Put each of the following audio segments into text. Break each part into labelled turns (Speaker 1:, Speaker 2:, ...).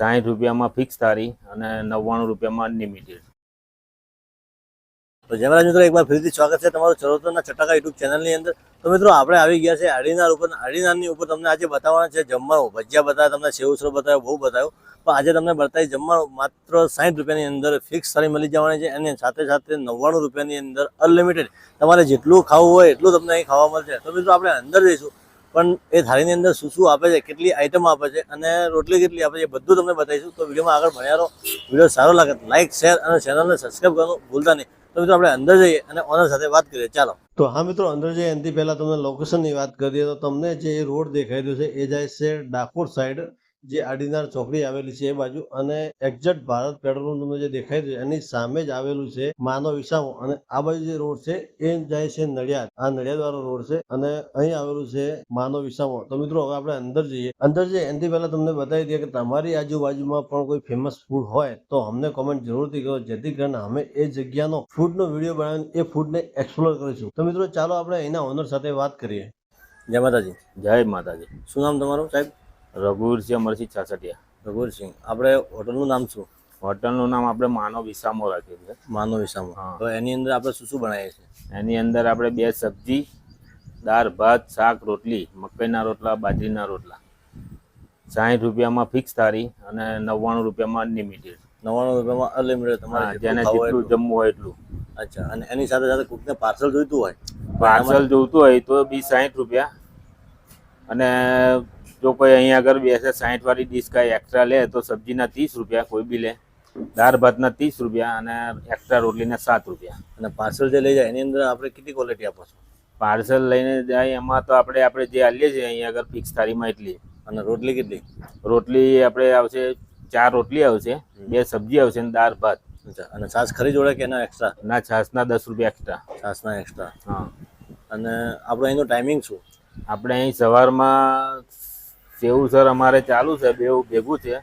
Speaker 1: સાઠ રૂપિયામાં ફિક્સ તારી અને નવ્વાણું રૂપિયામાં અનલિમિટેડ
Speaker 2: તો જયમરાજ મિત્રો એકવાર ફરીથી સ્વાગત છે તમારું ચરોતરના ચટાકા યુટ્યુબ ચેનલની અંદર. તો મિત્રો, આપણે આવી ગયા છે અડીનાર ઉપર. અડીનારની ઉપર તમને આજે બતાવવાના છે જમવાનું. ભજીયા બતાવ્યા, તમને સેવ સેવસરો બતાવ્યો બહુ બતાવ્યો. પણ આજે તમને બતાવી જમવાનું માત્ર સાઠ રૂપિયાની અંદર ફિક્સ થાળી મળી જવાની છે અને સાથે સાથે નવ્વાણું રૂપિયાની અંદર અનલિમિટેડ તમારે જેટલું ખાવું હોય એટલું તમને અહીં ખાવા મળશે. તો મિત્રો, આપણે અંદર જઈશું. પણ એ થાળીની અંદર શું શું આપે છે, કેટલી આઈટમ આપે છે અને રોટલી કેટલી આપે છે બધું તમને બતાવીશું. તો વિડીયોમાં આગળ ભણ્યા રહો વીડિયો સારો લાગે લાઈક શેર અને ચેનલને સબસ્ક્રાઈબ કરવાનું ભૂલતા નહીં. તો મિત્રો આપણે અંદર જઈએ અને ઓનર સાથે વાત કરીએ. ચાલો. તો હા મિત્રો, અંદર જઈએ એનાથી પહેલા તમને લોકેશનની વાત કરીએ તો તમને જે રોડ દેખાઈ રહ્યો છે, એ જાય છે ડાકોર સાઈડ જે આડીનાર ચોકડી આવેલી છે એ બાજુ અને એક્ઝેક્ટ ભારત પેટ્રોલ તમને જે દેખાઈ રહ્યું એની સામે જ આવેલું છે માનવ વિસામો અને આ બાજુ જે રોડ છે, એ જાય છે નડિયાદ. આ નડિયાદ વાળો રોડ છે અને અહીં આવેલું છે માનવ વિસામો તો મિત્રો, હવે આપણે અંદર જઈએ. અંદર જઈએ, એનાથી પહેલા તમને બતાવી દઈએ કે તમારી આજુબાજુમાં પણ કોઈ ફેમસ ફૂડ હોય, તો અમને કોમેન્ટ જરૂરથી કરો. જેથી કરીને અમે એ જગ્યાનો ફૂડનો વીડિયો બનાવીને એ ફૂડને એક્સપ્લોર કરીશું. તો મિત્રો, ચાલો આપણે એના ઓનર સાથે વાત કરીએ. જય માતાજી.
Speaker 1: જય માતાજી.
Speaker 2: શું નામ તમારું, સાહેબ?
Speaker 1: રઘુવીરસિંહ અમરસિંહ છાસઠિયા
Speaker 2: રઘુવીરસિંહ આપણે હોટલનું નામ શું?
Speaker 1: હોટલનું નામ આપણે માનવ વિસામો રાખ્યું છે.
Speaker 2: માનવ વિસામો. તો એની અંદર આપણે શું શું બનાવીએ છીએ?
Speaker 1: એની અંદર આપણે બે સબ્જી દાળ ભાત શાક રોટલી મકાઈના રોટલા બાજરીના રોટલા. સાહીઠ રૂપિયામાં ફિક્સ થાળી અને નવ્વાણું રૂપિયામાં અનલિમિટેડ
Speaker 2: નવ્વાણું રૂપિયામાં અનલિમિટેડ તમારે
Speaker 1: જેને જેટલું
Speaker 2: એટલું.
Speaker 1: જમવું હોય એટલું.
Speaker 2: અચ્છા અને એની સાથે સાથે કોઈકને પાર્સલ જોઈતું હોય?
Speaker 1: પાર્સલ જોઈતું હોય તો બી સાહીઠ રૂપિયા. અને જો કોઈ અહીંયા આગળ બેસે સાહીઠ વાળી ડીશ કાંઈ એક્સ્ટ્રા લે તો સબ્જીના ત્રીસ રૂપિયા કોઈ બી લે. દાળ ભાતના ત્રીસ રૂપિયા અને એક્સ્ટ્રા રોટલીના સાત રૂપિયા.
Speaker 2: અને પાર્સલ જે લઈ જાય એની અંદર આપણે કેટલી ક્વોલિટી આપો છો?
Speaker 1: પાર્સલ લઈને જાય એમાં તો આપણે આપણે જે આલીએ છીએ અહીંયા આગળ ફિક્સ થાળીમાં એટલી.
Speaker 2: અને રોટલી કેટલી?
Speaker 1: રોટલી આપણે આવશે ચાર રોટલી આવશે બે સબ્જી આવશે અને દાળ ભાત.
Speaker 2: અને છાશ ખરી જોડે કે એના એક્સ્ટ્રા
Speaker 1: ના છાસના દસ રૂપિયા એક્સ્ટ્રા
Speaker 2: છાસના એક્સ્ટ્રા
Speaker 1: હા.
Speaker 2: અને આપણો એનો ટાઈમિંગ શું?
Speaker 1: આપણે અહીં સવારમાં સેવુસર અમારે ચાલુ છે બે ભેગું છે.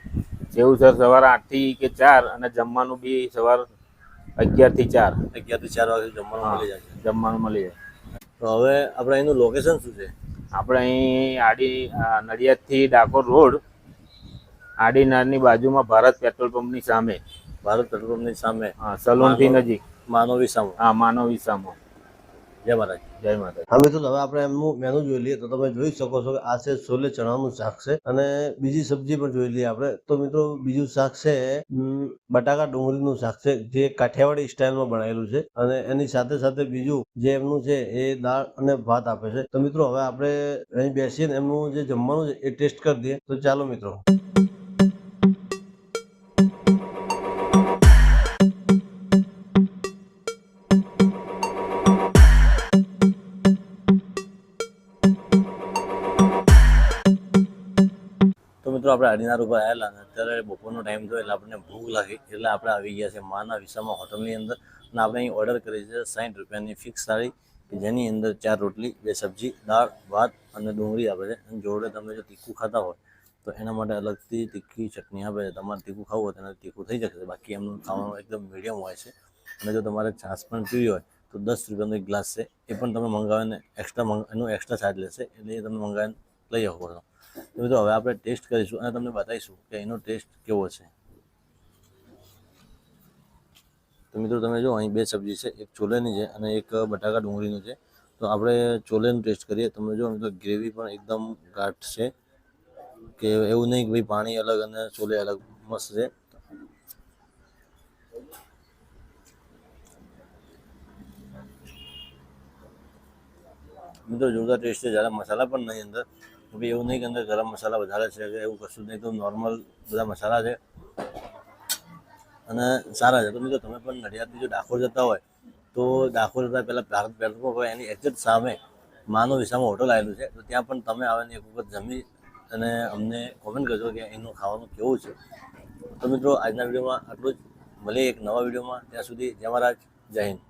Speaker 1: સેવુસર સવારે આઠથી કે ચાર અને જમવાનું બી સવાર અગિયારથી ચાર.
Speaker 2: અગિયારથી ચાર વાગે જમવાનું મળી જાય.
Speaker 1: જમવાનું મળી જાય.
Speaker 2: તો હવે આપણે અહીંનું લોકેશન શું છે?
Speaker 1: આપણે અહીં આડી નડિયાદથી ડાકોર રોડ આડીનારની બાજુમાં ભારત પેટ્રોલ પંપની સામે.
Speaker 2: ભારત પેટ્રોલ પંપની સામે.
Speaker 1: હા સલોનથી નજીક.
Speaker 2: માનવી સામો
Speaker 1: હા માનવી વિસામો.
Speaker 2: જય મહારાજ
Speaker 1: જય માતાજી.
Speaker 2: હા મિત્રો હવે આપણે એમનું મેનુ જોઈ લઈએ. તો તમે જોઈ શકો છો કે આ છે છોલે ચણાનું શાક છે. અને બીજી સબ્જી પણ જોઈ લઈએ આપણે. તો મિત્રો, બીજું શાક છે બટાકા ડુંગળીનું શાક છે, જે કાઠિયાવાડી સ્ટાઇલમાં બનાવેલું છે. અને એની સાથે સાથે બીજું જે એમનું છે, એ દાળ અને ભાત આપે છે. તો મિત્રો, હવે આપણે અહીં બેસીને એમનું જે જમવાનું છે, એ ટેસ્ટ કરી દઈએ. તો ચાલો મિત્રો. મિત્રો, આપણે અડીનાર ઉપર આવેલા અને અત્યારે બપોરનો ટાઈમ થયો એટલે આપણને ભૂખ લાગી. એટલે આપણે આવી ગયા છે માના વિશામાં હોટલની અંદર અને આપણે અહીં ઓર્ડર કરી છે સાઠ રૂપિયાની ફિક્સ થાળી કે જેની અંદર ચાર રોટલી, બે સબ્જી, દાળ, ભાત અને ડુંગળી આપે છે. અને જોડે તમે જો તીખું ખાતા હોય તો એના માટે અલગથી તીખી ચટણી આપે છે. તમારે તીખું ખાવું હોય તો તીખું થઈ જશે. બાકી એમનું ખાવાનું એકદમ મીડિયમ હોય છે. અને જો તમારે છાશ પણ પીવી હોય તો દસ રૂપિયાનો એક ગ્લાસ છે. એ પણ તમે મંગાવીને એક્સ્ટ્રા એનો એક્સ્ટ્રા ચાર્જ લેશે એટલે એ તમે મંગાવીને લઈ શકો છો. તો મિત્રો, હવે આપણે ટેસ્ટ કરીશું અને તમને બતાવીશું કે એનો ટેસ્ટ કેવો છે. તો મિત્રો, તમે જો, અહીં બે સબ્જી છે, એક છોલેની છે અને એક બટાકા ડુંગળીનું છે. તો આપણે છોલેનું ટેસ્ટ કરીએ. તમે જો, મિત્રો ગ્રેવી પણ એકદમ ગાઠ છે કે એવું નહીં કે ભાઈ પાણી અલગ અને છોલે અલગ મસ્ત છે. મિત્રો, જોરદાર ટેસ્ટ છે. જ્યારે મસાલા પણ નહીં અંદર ભાઈ એવું નહીં કે અંદર ગરમ મસાલા વધારે છે કે એવું કશું નહીં, તો નોર્મલ બધા મસાલા છે. અને સારા છે. તો મિત્રો તમે પણ નડિયાદથી જો ડાકોર જતા હોય, તો ડાકોર જતા પહેલાં ભારત પેટ્રોલ હોય, એની એક્ઝેક્ટ સામે માનો વિસામાં હોટલ આવેલું છે. તો ત્યાં પણ તમે આવીને એક વખત જમી અને અમને કોમેન્ટ કરજો કે એનું ખાવાનું કેવું છે. તો મિત્રો, આજના વિડીયોમાં આટલું જ. મળીએ એક નવા વિડીયોમાં. ત્યાં સુધી જય મહારાજ, જય હિન્દ.